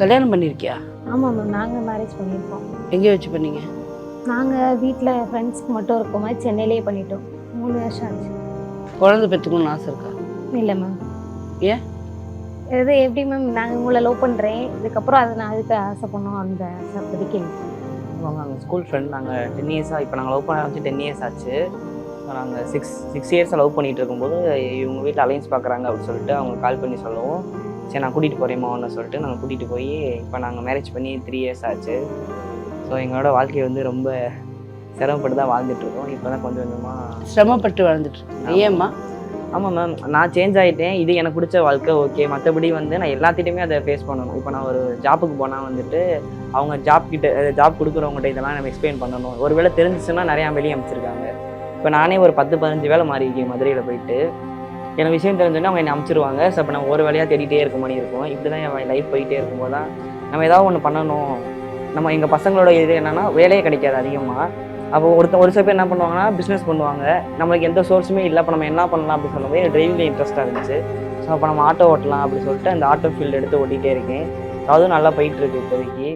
கல்யாணம் பண்ணியிருக்கியா ஆமாம் மேம் நாங்கள் மேரேஜ் பண்ணியிருக்கோம் எங்கே வச்சு பண்ணீங்க? நாங்கள் வீட்டில் ஃப்ரெண்ட்ஸ்க்கு மட்டும் இருக்கோம்? மாதிரி சென்னையிலேயே பண்ணிட்டோம். மூணு வருஷம் ஆச்சு. குழந்தை பெற்றுக்கணும்னு ஆசை இருக்கா? இல்லை மேம் ஏன்? இது எப்படி மேம் நாங்கள் உங்களை லவ் பண்ணுறேன் இதுக்கப்புறம் அது நான் அதுக்கு ஆசை பண்ணோம் அந்த ஆசை. அவங்க நாங்கள் ஸ்கூல் ஃப்ரெண்ட் நாங்கள் டென் இயர்ஸாக இப்போ நாங்கள் லவ் பண்ண ஆரம்பிச்சு டென் இயர்ஸ் ஆச்சு. நாங்கள் சிக்ஸ் சிக்ஸ் இயர்ஸாக லவ் பண்ணிட்டு இருக்கும்போது இவங்க வீட்டில் அலைன்ஸ் பார்க்குறாங்க அப்படின்னு சொல்லிட்டு அவங்க கால் பண்ணி சொல்லவும். சரி நான் கூட்டிகிட்டு போகிறேம்மான்னு சொல்லிட்டு நாங்கள் கூட்டிகிட்டு போய் இப்போ நாங்கள் மேரேஜ் பண்ணி த்ரீ இயர்ஸ் ஆச்சு. ஸோ எங்களோட வாழ்க்கை வந்து ரொம்ப சிரமப்பட்டு தான் வாழ்ந்துட்டு இருக்கோம். இப்போ தான் கொஞ்சம் கொஞ்சமாக சிரமப்பட்டு வாழ்ந்துட்டு இருக்கீங்க. ஏம்மா? ஆமாம் மேம் நான் சேஞ்ச் ஆகிட்டேன் இது எனக்கு பிடிச்ச வாழ்க்கை. ஓகே மற்றபடி வந்து நான் எல்லாத்திட்டையுமே அதை ஃபேஸ் பண்ணணும். இப்போ நான் ஒரு ஜாப்புக்கு போனால் வந்துட்டு அவங்க ஜாப் கிட்ட ஜாப் கொடுக்குறவங்ககிட்ட இதெல்லாம் நம்ம எக்ஸ்பிளைன் பண்ணணும். ஒருவேளை தெரிஞ்சிச்சுன்னா நிறையா வெளியே அமைச்சிருக்காங்க இப்போ நானே ஒரு பத்து பதினஞ்சு வேலை மாறி இருக்கேன் மதுரையில் போயிட்டு. எனக்கு விஷயம் தெரிஞ்சோன்னா அவங்க என்னை அமைச்சிருவாங்க. ஸோ அப்போ நம்ம ஒரு வேலையாக தேடிட்டே இருக்க மாதிரி இருக்கும். இப்படி தான் என் லைஃப் போயிட்டே இருக்கும்போது தான் நம்ம ஏதாவது ஒன்று பண்ணணும். நம்ம எங்கள் பசங்களோட இது என்னென்னா வேலையே கிடைக்காது அதிகமாக அப்போ ஒருத்த ஒரு சில பேர் என்ன பண்ணுவாங்கன்னா பிஸ்னஸ் பண்ணுவாங்க. நம்மளுக்கு எந்த சோர்ஸுமே இல்லை. அப்போ நம்ம என்ன பண்ணலாம் அப்படின்னு சொல்லும்போது எனக்கு டிரைவிங்கில் இன்ட்ரெஸ்ட்டாக இருந்துச்சு. ஸோ அப்போ நம்ம ஆட்டோ ஓட்டலாம் அப்படின்னு சொல்லிட்டு அந்த ஆட்டோ ஃபீல்டு எடுத்து ஓட்டிகிட்டே இருக்கேன். அதுவும் நல்லா போயிட்டுருக்கு இப்போதைக்கு.